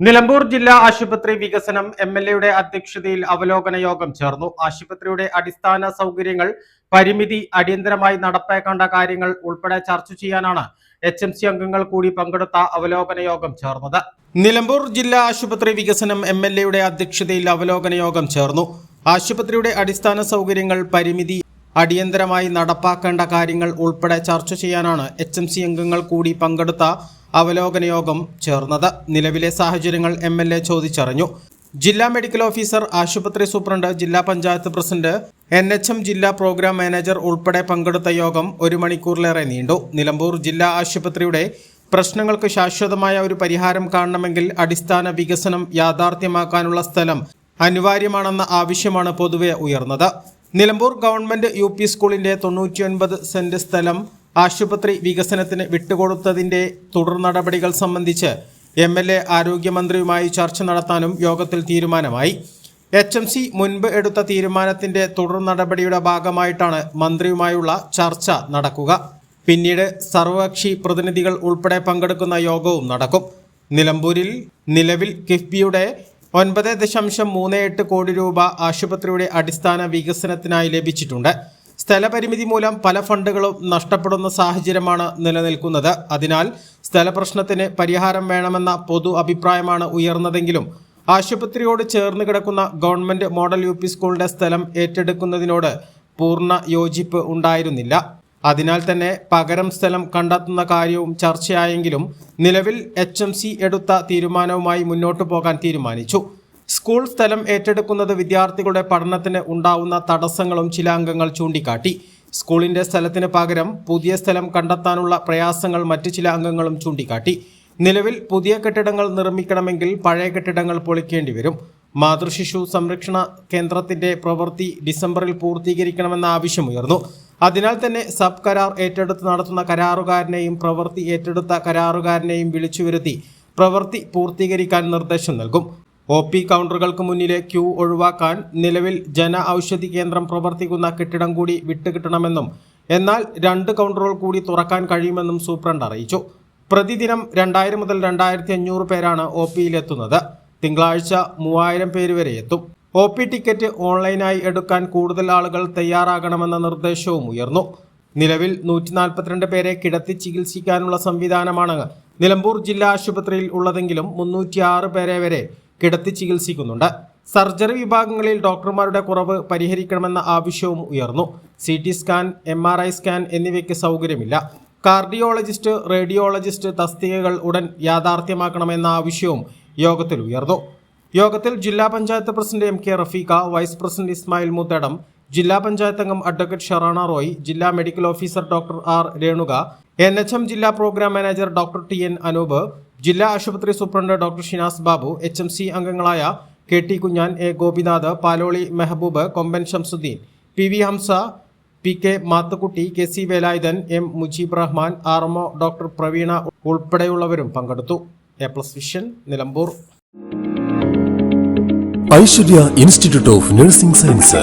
നിലമ്പൂർ ജില്ലാ ആശുപത്രി വികസനം എം എൽ എയുടെ അധ്യക്ഷതയിൽ അവലോകന യോഗം ചേർന്നു. ആശുപത്രിയുടെ അടിസ്ഥാന സൗകര്യങ്ങൾ പരിമിതി അടിയന്തരമായി നടപ്പാക്കേണ്ട കാര്യങ്ങൾ ഉൾപ്പെടെ ചർച്ച ചെയ്യാനാണ് എച്ച് എം സി അംഗങ്ങൾ കൂടി പങ്കെടുത്ത അവലോകന യോഗം ചേർന്നത്. നിലമ്പൂർ ജില്ലാ ആശുപത്രി വികസനം എം എൽ എയുടെ അധ്യക്ഷതയിൽ അവലോകന യോഗം ചേർന്നു. ആശുപത്രിയുടെ അടിസ്ഥാന സൗകര്യങ്ങൾ പരിമിതി അടിയന്തരമായി നടപ്പാക്കേണ്ട കാര്യങ്ങൾ ഉൾപ്പെടെ ചർച്ച ചെയ്യാനാണ് എച്ച് അംഗങ്ങൾ കൂടി പങ്കെടുത്ത അവലോകന യോഗം ചേർന്നത്. നിലവിലെ സാഹചര്യങ്ങൾ എം എൽ എ ചോദിച്ചറിഞ്ഞു. ജില്ലാ മെഡിക്കൽ ഓഫീസർ ആശുപത്രി സൂപ്രണ്ട് ജില്ലാ panchayat president N H M ജില്ലാ പ്രോഗ്രാം മാനേജർ ഉൾപ്പെടെ പങ്കെടുത്ത യോഗം ഒരു മണിക്കൂറിലേറെ നീണ്ടു. നിലമ്പൂർ ജില്ലാ ആശുപത്രിയുടെ പ്രശ്നങ്ങൾക്ക് ശാശ്വതമായ ഒരു പരിഹാരം കാണണമെങ്കിൽ അടിസ്ഥാന വികസനം യാഥാർത്ഥ്യമാക്കാനുള്ള സ്ഥലം അനിവാര്യമാണെന്ന ആവശ്യമാണ് പൊതുവെ ഉയർന്നത്. നിലമ്പൂർ ഗവൺമെന്റ് യു പി സ്കൂളിന്റെ തൊണ്ണൂറ്റിയൊൻപത് സെന്റ് സ്ഥലം ആശുപത്രി വികസനത്തിന് വിട്ടുകൊടുത്തതിന്റെ തുടർ നടപടികൾ സംബന്ധിച്ച് എം എൽ എ ആരോഗ്യമന്ത്രിയുമായി ചർച്ച നടത്താനും യോഗത്തിൽ തീരുമാനമായി. എച്ച് എം സി മുൻപ് എടുത്ത തീരുമാനത്തിന്റെ തുടർ നടപടിയുടെ ഭാഗമായിട്ടാണ് മന്ത്രിയുമായുള്ള ചർച്ച നടക്കുക. പിന്നീട് സർവകക്ഷി പ്രതിനിധികൾ ഉൾപ്പെടെ പങ്കെടുക്കുന്ന യോഗവും നടക്കും. നിലമ്പൂരിൽ നിലവിൽ കിഫ്ബിയുടെ ഒൻപത് ദശാംശം മൂന്ന് എട്ട് കോടി രൂപ ആശുപത്രിയുടെ അടിസ്ഥാന വികസനത്തിനായി ലഭിച്ചിട്ടുണ്ട്. സ്ഥലപരിമിതി മൂലം പല ഫണ്ടുകളും നഷ്ടപ്പെടുന്ന സാഹചര്യമാണ് നിലനിൽക്കുന്നത്. അതിനാൽ സ്ഥലപ്രശ്നത്തിന് പരിഹാരം വേണമെന്ന പൊതു അഭിപ്രായമാണ് ഉയർന്നതെങ്കിലും ആശുപത്രിയോട് ചേർന്ന് കിടക്കുന്ന ഗവൺമെന്റ് മോഡൽ യു പി സ്കൂളിന്റെ സ്ഥലം ഏറ്റെടുക്കുന്നതിനോട് പൂർണ യോജിപ്പ് ഉണ്ടായിരുന്നില്ല. അതിനാൽ തന്നെ പകരം സ്ഥലം കണ്ടെത്തുന്ന കാര്യവും ചർച്ചയായെങ്കിലും നിലവിൽ എച്ച് എടുത്ത തീരുമാനവുമായി മുന്നോട്ടു പോകാൻ തീരുമാനിച്ചു. സ്കൂൾ സ്ഥലം ഏറ്റെടുക്കുന്നത് വിദ്യാർത്ഥികളുടെ പഠനത്തിന് ഉണ്ടാവുന്ന തടസ്സങ്ങളും ചില അംഗങ്ങൾ ചൂണ്ടിക്കാട്ടി. സ്കൂളിന്റെ സ്ഥലത്തിന് പകരം പുതിയ സ്ഥലം കണ്ടെത്താനുള്ള പ്രയാസങ്ങൾ മറ്റു ചില അംഗങ്ങളും ചൂണ്ടിക്കാട്ടി. നിലവിൽ പുതിയ കെട്ടിടങ്ങൾ നിർമ്മിക്കണമെങ്കിൽ പഴയ കെട്ടിടങ്ങൾ പൊളിക്കേണ്ടി വരും. മാതൃശിശു സംരക്ഷണ കേന്ദ്രത്തിന്റെ പ്രവൃത്തി ഡിസംബറിൽ പൂർത്തീകരിക്കണമെന്ന ആവശ്യമുയർന്നു. അതിനാൽ തന്നെ സബ് കരാർ ഏറ്റെടുത്ത് നടത്തുന്ന കരാറുകാരനെയും പ്രവൃത്തി ഏറ്റെടുത്ത കരാറുകാരനെയും വിളിച്ചു വരുത്തി പ്രവൃത്തി പൂർത്തീകരിക്കാൻ നിർദ്ദേശം നൽകും. ഒ പി കൗണ്ടറുകൾക്ക് മുന്നിലെ ക്യൂ ഒഴിവാക്കാൻ നിലവിൽ ജന ഔഷധി കേന്ദ്രം പ്രവർത്തിക്കുന്ന കെട്ടിടം കൂടി വിട്ടുകിട്ടണമെന്നും എന്നാൽ രണ്ട് കൗണ്ടറുകൾ കൂടി തുറക്കാൻ കഴിയുമെന്നും സൂപ്രണ്ട് അറിയിച്ചു. പ്രതിദിനം രണ്ടായിരം മുതൽ രണ്ടായിരത്തി അഞ്ഞൂറ് പേരാണ് ഒ പിയിലെത്തുന്നത്. തിങ്കളാഴ്ച മൂവായിരം പേര് വരെ എത്തും. ഒ പി ടിക്കറ്റ് ഓൺലൈനായി എടുക്കാൻ കൂടുതൽ ആളുകൾ തയ്യാറാകണമെന്ന നിർദ്ദേശവും ഉയർന്നു. നിലവിൽ നൂറ്റി നാൽപ്പത്തിരണ്ട് പേരെ കിടത്തി ചികിത്സിക്കാനുള്ള സംവിധാനമാണ് നിലമ്പൂർ ജില്ലാ ആശുപത്രിയിൽ ഉള്ളതെങ്കിലും മുന്നൂറ്റിയാറ് പേരെ വരെ കിടത്തി ചികിത്സിക്കുന്നുണ്ട്. സർജറി വിഭാഗങ്ങളിൽ ഡോക്ടർമാരുടെ കുറവ് പരിഹരിക്കണമെന്ന ആവശ്യവും ഉയർന്നു. C T scan M R I scan എന്നിവയ്ക്ക് സൗകര്യമില്ല. കാർഡിയോളജിസ്റ്റ് റേഡിയോളജിസ്റ്റ് തസ്തികകൾ ഉടൻ യാഥാർത്ഥ്യമാക്കണമെന്ന ആവശ്യവും യോഗത്തിൽ ഉയർന്നു. യോഗത്തിൽ ജില്ലാ panchayat president M K Rafeeqa vice president Ismail Muthedam ജില്ലാ പഞ്ചായത്ത് അംഗം അഡ്വക്കേറ്റ് ഷറാണ റോയ് ജില്ലാ medical officer doctor R Renuka N ജില്ലാ program manager doctor T N Anoop ജില്ലാ ആശുപത്രി superintendent doctor Shinas Babu H M C അംഗങ്ങളായ K T Kunhan A Gopinath Paloli Mehaboob Komban Shamsuddin P V Hamza P K Mathukutty K C Velayudhan M Mujeeb Rahman R M O doctor Praveena ഉൾപ്പെടെയുള്ളവരും പങ്കെടുത്തു. A plus vision Nilambur. Aishwarya institute of nursing science.